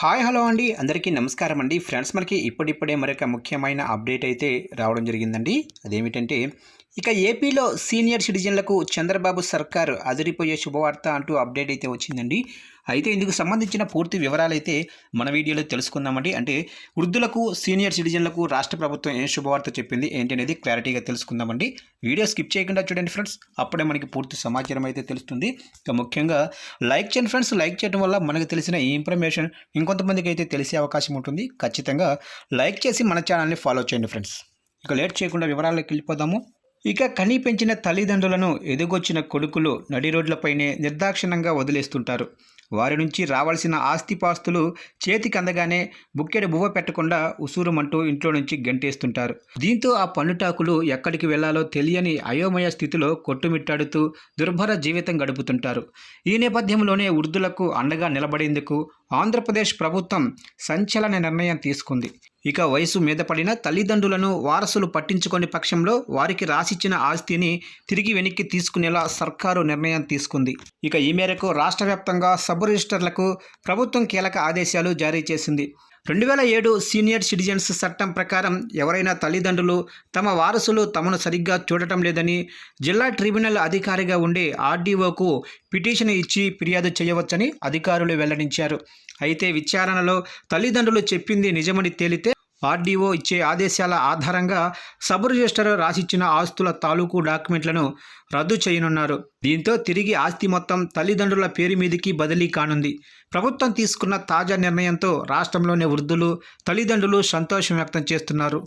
Hi hello అండి. అందరికీ నమస్కారం అండి. ఫ్రెండ్స్ మనకి ఇప్పుడిప్పుడే మరొక ముఖ్యమైన అప్డేట్ అయితే రావడం జరిగిందండి. అదేమిటంటే ఇక ఏపీలో సీనియర్ సిటిజన్లకు చంద్రబాబు సర్కార్ అదిరిపోయే శుభవార్త అంటూ అప్డేట్ అయితే వచ్చిందండి. అయితే ఇందుకు సంబంధించిన పూర్తి వివరాలు అయితే మన వీడియోలో తెలుసుకుందామండి. అంటే వృద్ధులకు సీనియర్ సిటిజన్లకు రాష్ట్ర ప్రభుత్వం ఏం శుభవార్త చెప్పింది ఏంటి అనేది క్లారిటీగా తెలుసుకుందామండి. వీడియో స్కిప్ చేయకుండా చూడండి ఫ్రెండ్స్. అప్పుడే మనకి పూర్తి సమాచారం అయితే తెలుస్తుంది. ఇక ముఖ్యంగా లైక్ చేయండి ఫ్రెండ్స్. లైక్ చేయడం వల్ల మనకు తెలిసిన ఈ ఇన్ఫర్మేషన్ ఇంకొంతమందికి అయితే తెలిసే అవకాశం ఉంటుంది. ఖచ్చితంగా లైక్ చేసి మన ఛానల్ని ఫాలో చేయండి ఫ్రెండ్స్. ఇక లేట్ చేయకుండా వివరాల్లోకి వెళ్ళిపోదాము. ఇక కని పెంచిన తల్లిదండ్రులను ఎదుగొచ్చిన కొడుకులు నడి రోడ్లపైనే నిర్దాక్షిణంగా వదిలేస్తుంటారు. వారి నుంచి రావాల్సిన ఆస్తిపాస్తులు చేతికి అందగానే బుక్కెడు బువ్వ పెట్టకుండా ఉసూరుమంటూ ఇంట్లో నుంచి గంటేస్తుంటారు. దీంతో ఆ పన్నుటాకులు ఎక్కడికి వెళ్ళాలో తెలియని అయోమయ స్థితిలో కొట్టుమిట్టాడుతూ దుర్భర జీవితం గడుపుతుంటారు. ఈ నేపథ్యంలోనే వృద్ధులకు అండగా నిలబడేందుకు ఆంధ్రప్రదేశ్ ప్రభుత్వం సంచలన నిర్ణయం తీసుకుంది. ఇక వయసు మీద పడిన తల్లిదండ్రులను వారసులు పట్టించుకొని పక్షంలో వారికి రాసిచ్చిన ఆస్తిని తిరిగి వెనక్కి తీసుకునేలా సర్కారు నిర్ణయం తీసుకుంది. ఇక ఈ మేరకు రాష్ట్ర వ్యాప్తంగా సబ్ రిజిస్టర్లకు ప్రభుత్వం కీలక ఆదేశాలు జారీ చేసింది. రెండు వేల ఏడు సీనియర్ సిటిజన్స్ చట్టం ప్రకారం ఎవరైనా తల్లిదండ్రులు తమ వారసులు తమను సరిగ్గా చూడటం లేదని జిల్లా ట్రిబ్యునల్ అధికారిగా ఉండే ఆర్డీఓకు పిటిషన్ ఇచ్చి ఫిర్యాదు చేయవచ్చని అధికారులు వెల్లడించారు. అయితే విచారణలో తల్లిదండ్రులు చెప్పింది నిజమని తేలితే ఆర్డీఓ ఇచ్చే ఆదేశాల ఆధారంగా సబ్ రిజిస్టర్ రాసిచ్చిన ఆస్తుల తాలూకు డాక్యుమెంట్లను రద్దు చేయనున్నారు. దీంతో తిరిగి ఆస్తి మొత్తం తల్లిదండ్రుల పేరు మీదికి బదిలీ కానుంది. ప్రభుత్వం తీసుకున్న తాజా నిర్ణయంతో రాష్ట్రంలోని వృద్ధులు తల్లిదండ్రులు సంతోషం వ్యక్తం చేస్తున్నారు.